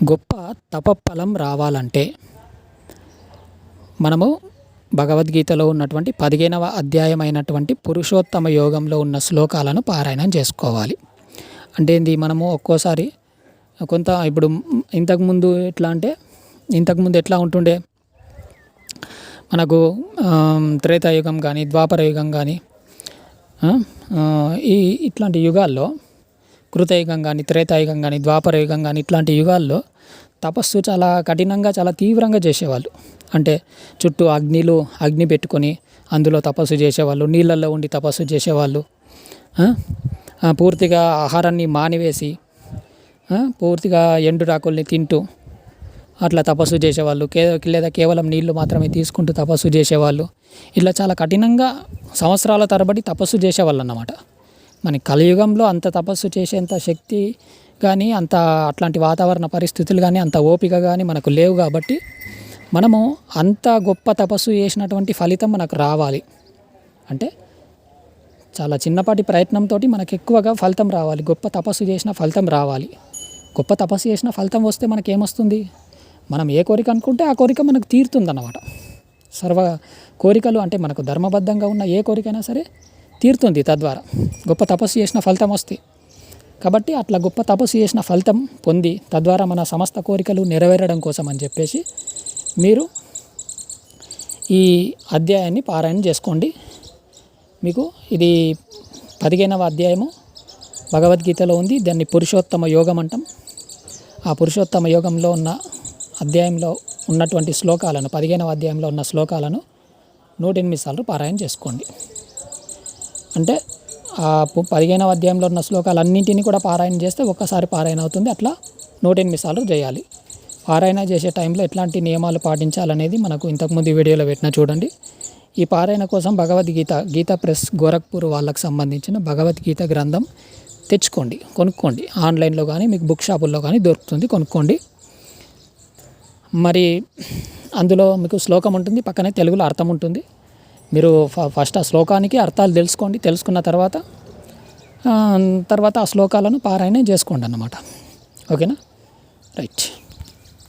గొప్ప తపఫలం రావాలంటే మనము భగవద్గీతలో ఉన్నటువంటి పదిహేనవ అధ్యాయం అయినటువంటి పురుషోత్తమ యోగంలో ఉన్న శ్లోకాలను పారాయణం చేసుకోవాలి. అంటే ఏంది? మనము ఒక్కోసారి కొంత ఇప్పుడు ఇంతకుముందు ఎట్లా అంటే ఇంతకుముందు ఎట్లా ఉంటుండే? మనకు త్రేతాయుగం కానీ ద్వాపర యుగం కానీ ఈ ఇట్లాంటి యుగాల్లో కృతయుగం కానీ త్రేతాయుగం కానీ ద్వాపరయుగం కానీ ఇట్లాంటి యుగాల్లో తపస్సు చాలా కఠినంగా చాలా తీవ్రంగా చేసేవాళ్ళు. అంటే చుట్టూ అగ్నిలు అగ్ని పెట్టుకొని అందులో తపస్సు చేసేవాళ్ళు నీళ్ళల్లో ఉండి తపస్సు చేసేవాళ్ళు. పూర్తిగా ఆహారాన్ని మానివేసి పూర్తిగా ఎండురాకుల్ని తింటూ అట్లా తపస్సు చేసేవాళ్ళు. కే లేదా కేవలం నీళ్ళు మాత్రమే తీసుకుంటూ తపస్సు చేసేవాళ్ళు. ఇట్లా చాలా కఠినంగా సంవత్సరాల తరబడి తపస్సు చేసేవాళ్ళు అన్నమాట మన కలియుగంలో అంత తపస్సు చేసేంత శక్తి కానీ అంత అట్లాంటి వాతావరణ పరిస్థితులు కానీ అంత ఓపిక కానీ మనకు లేవు కాబట్టి మనము అంత గొప్ప తపస్సు చేసినటువంటి ఫలితం మనకు రావాలి. అంటే చాలా చిన్నపాటి ప్రయత్నంతో మనకు ఎక్కువగా ఫలితం రావాలి. గొప్ప తపస్సు చేసిన ఫలితం రావాలి. గొప్ప తపస్సు చేసిన ఫలితం వస్తే మనకి ఏమొస్తుంది? మనం ఏ కోరిక అనుకుంటే ఆ కోరిక మనకు తీరుతుందన్నమాట. సర్వ కోరికలు అంటే మనకు ధర్మబద్ధంగా ఉన్న ఏ కోరికైనా సరే తీరుతుంది తద్వారా. గొప్ప తపస్సు చేసిన ఫలితం వస్తే. కాబట్టి అట్లా గొప్ప తపస్సు చేసిన ఫలితం పొంది తద్వారా మన సమస్త కోరికలు నెరవేరడం కోసం అని చెప్పేసి మీరు ఈ అధ్యాయాన్ని పారాయణ చేసుకోండి. మీకు ఇది పదిహేనవ అధ్యాయము భగవద్గీతలో ఉంది. దాన్ని పురుషోత్తమ యోగం అంటాం. ఆ పురుషోత్తమ యోగంలో ఉన్న అధ్యాయంలో ఉన్నటువంటి శ్లోకాలను పదిహేనవ అధ్యాయంలో ఉన్న శ్లోకాలను నూట ఎనిమిది సార్లు పారాయణ చేసుకోండి. అంటే పదిహేనవ అధ్యాయంలో ఉన్న శ్లోకాలన్నింటినీ కూడా పారాయణ చేస్తే ఒక్కసారి పారాయణ అవుతుంది. అట్లా నూట ఎనిమిది సార్లు చేయాలి. పారాయణ చేసే టైంలో ఎట్లాంటి నియమాలు పాటించాలనేది మనకు ఇంతకుముందు వీడియోలో పెట్టిన చూడండి. ఈ పారాయణ కోసం భగవద్గీత గీత ప్రెస్ గోరఖ్పూర్ వాళ్ళకు సంబంధించిన భగవద్గీత గ్రంథం తెచ్చుకోండి కొనుక్కోండి. ఆన్లైన్లో కానీ మీకు బుక్ షాపుల్లో కానీ దొరుకుతుంది కొనుక్కోండి. మరి అందులో మీకు శ్లోకం ఉంటుంది పక్కనే తెలుగులో అర్థం ఉంటుంది. మీరు ఫస్ట్ ఆ శ్లోకానికి అర్థాలు తెలుసుకోండి. తెలుసుకున్న తర్వాత తర్వాత ఆ శ్లోకాలను పారాయణ చేసుకోండి అన్నమాట. ఓకేనా? రైట్.